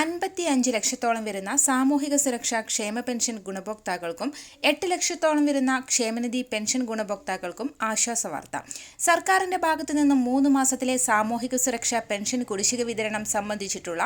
അൻപത്തി അഞ്ച് ലക്ഷത്തോളം വരുന്ന സാമൂഹിക സുരക്ഷാ ക്ഷേമ പെൻഷൻ ഗുണഭോക്താക്കൾക്കും എട്ട് ലക്ഷത്തോളം വരുന്ന ക്ഷേമനിധി പെൻഷൻ ഗുണഭോക്താക്കൾക്കും ആശ്വാസ വാർത്ത സർക്കാരിന്റെ ഭാഗത്തു നിന്നും മൂന്ന് മാസത്തിലെ സാമൂഹിക സുരക്ഷാ പെൻഷൻ കുടിശ്ശിക വിതരണം സംബന്ധിച്ചിട്ടുള്ള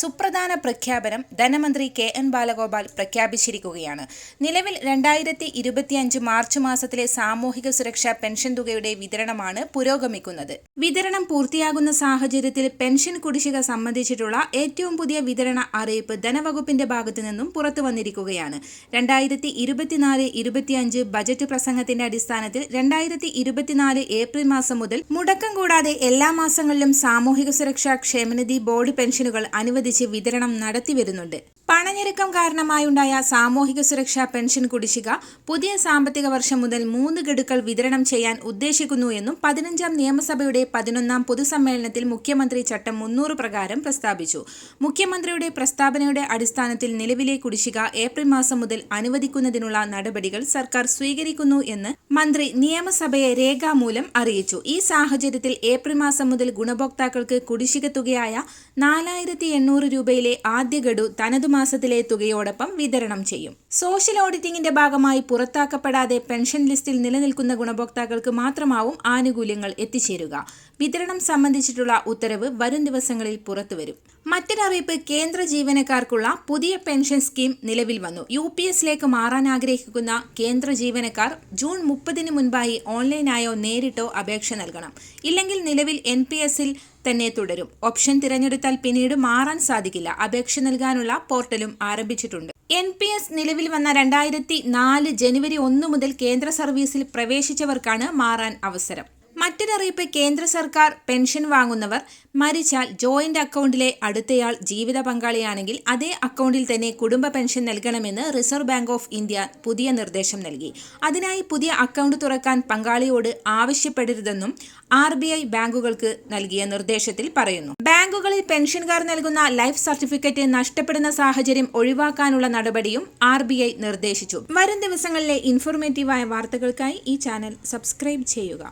സുപ്രധാന പ്രഖ്യാപനം ധനമന്ത്രി കെ എൻ ബാലഗോപാൽ പ്രഖ്യാപിച്ചിരിക്കുകയാണ്. നിലവിൽ രണ്ടായിരത്തി ഇരുപത്തിയഞ്ച് മാർച്ച് മാസത്തിലെ സാമൂഹിക സുരക്ഷാ പെൻഷൻ തുകയുടെ വിതരണമാണ് പുരോഗമിക്കുന്നത്. വിതരണം പൂർത്തിയാകുന്ന സാഹചര്യത്തിൽ പെൻഷൻ കുടിശ്ശിക സംബന്ധിച്ചിട്ടുള്ള ഏറ്റവും പുതിയ വിതരണ അറിയിപ്പ് ധനവകുപ്പിന്റെ ഭാഗത്തു നിന്നും പുറത്തു വന്നിരിക്കുകയാണ്. രണ്ടായിരത്തി ഇരുപത്തിനാല് ഇരുപത്തിയഞ്ച് ബജറ്റ് പ്രസംഗത്തിന്റെ അടിസ്ഥാനത്തിൽ രണ്ടായിരത്തി ഇരുപത്തിനാല് ഏപ്രിൽ മാസം മുതൽ മുടക്കം കൂടാതെ എല്ലാ മാസങ്ങളിലും സാമൂഹിക സുരക്ഷാ ക്ഷേമനിധി ബോർഡ് പെൻഷനുകൾ അനുവദിച്ച് വിതരണം നടത്തിവരുന്നുണ്ട് പണഞ്ഞെരുക്കം കാരണമായുണ്ടായ സാമൂഹിക സുരക്ഷാ പെൻഷൻ കുടിശ്ശിക പുതിയ സാമ്പത്തിക വർഷം മുതൽ മൂന്ന് ഗഡുക്കൾ വിതരണം ചെയ്യാൻ ഉദ്ദേശിക്കുന്നു എന്നും പതിനഞ്ചാം നിയമസഭയുടെ പതിനൊന്നാം പൊതുസമ്മേളനത്തിൽ മുഖ്യമന്ത്രി ചട്ടം മുന്നൂറ് പ്രകാരം പ്രസ്താവിച്ചു. മുഖ്യമന്ത്രിയുടെ പ്രസ്താവനയുടെ അടിസ്ഥാനത്തിൽ നിലവിലെ കുടിശ്ശിക ഏപ്രിൽ മാസം മുതൽ അനുവദിക്കുന്നതിനുള്ള നടപടികൾ സർക്കാർ സ്വീകരിക്കുന്നു എന്ന് മന്ത്രി നിയമസഭയെ രേഖാമൂലം അറിയിച്ചു. ഈ സാഹചര്യത്തിൽ ഏപ്രിൽ മാസം മുതൽ ഗുണഭോക്താക്കൾക്ക് കുടിശ്ശിക തുകയായ നാലായിരത്തി രൂപയിലെ ആദ്യ ഗഡു തനതു മാസത്തിലെ തുകയോടൊപ്പം വിതരണം ചെയ്യും. സോഷ്യൽ ഓഡിറ്റിംഗിന്റെ ഭാഗമായി പുറത്താക്കപ്പെടാതെ പെൻഷൻ ലിസ്റ്റിൽ നിലനിൽക്കുന്ന ഗുണഭോക്താക്കൾക്ക് മാത്രമാവും ആനുകൂല്യങ്ങൾ എത്തിച്ചേരുക. വിതരണം സംബന്ധിച്ചിട്ടുള്ള ഉത്തരവ് വരും ദിവസങ്ങളിൽ പുറത്തുവരും. മറ്റൊരറിയിപ്പ് കേന്ദ്ര ജീവനക്കാർക്കുള്ള പുതിയ പെൻഷൻ സ്കീം നിലവിൽ വന്നു. യു പി എസിലേക്ക് മാറാൻ ആഗ്രഹിക്കുന്ന കേന്ദ്ര ജീവനക്കാർ ജൂൺ മുപ്പതിന് മുൻപായി ഓൺലൈനായോ നേരിട്ടോ അപേക്ഷ നൽകണം. ഇല്ലെങ്കിൽ നിലവിൽ എൻ പി എസിൽ തന്നെ തുടരും. ഓപ്ഷൻ തിരഞ്ഞെടുത്താൽ പിന്നീട് മാറാൻ സാധിക്കില്ല. അപേക്ഷ നൽകാനുള്ള പോർട്ടലും ആരംഭിച്ചിട്ടുണ്ട്. എൻ പി എസ് നിലവിൽ വന്ന രണ്ടായിരത്തി നാല് ജനുവരി ഒന്ന് മുതൽ കേന്ദ്ര സർവീസിൽ പ്രവേശിച്ചവർക്കാണ് മാറാൻ അവസരം. മറ്റൊരറിയിപ്പ് കേന്ദ്ര സർക്കാർ പെൻഷൻ വാങ്ങുന്നവർ മരിച്ചാൽ ജോയിന്റ് അക്കൗണ്ടിലെ അടുത്തയാൾ ജീവിത പങ്കാളിയാണെങ്കിൽ അതേ അക്കൗണ്ടിൽ തന്നെ കുടുംബ പെൻഷൻ നൽകണമെന്ന് റിസർവ് ബാങ്ക് ഓഫ് ഇന്ത്യ പുതിയ നിർദ്ദേശം നൽകി. അതിനായി പുതിയ അക്കൗണ്ട് തുറക്കാൻ പങ്കാളിയോട് ആവശ്യപ്പെടരുതെന്നും ആർ ബാങ്കുകൾക്ക് നൽകിയ നിർദ്ദേശത്തിൽ പറയുന്നു. ബാങ്കുകളിൽ പെൻഷൻകാർ നൽകുന്ന ലൈഫ് സർട്ടിഫിക്കറ്റ് നഷ്ടപ്പെടുന്ന സാഹചര്യം ഒഴിവാക്കാനുള്ള നടപടിയും ആർ നിർദ്ദേശിച്ചു. വരും ദിവസങ്ങളിലെ ഇൻഫോർമേറ്റീവായ വാർത്തകൾക്കായി ഈ ചാനൽ സബ്സ്ക്രൈബ് ചെയ്യുക.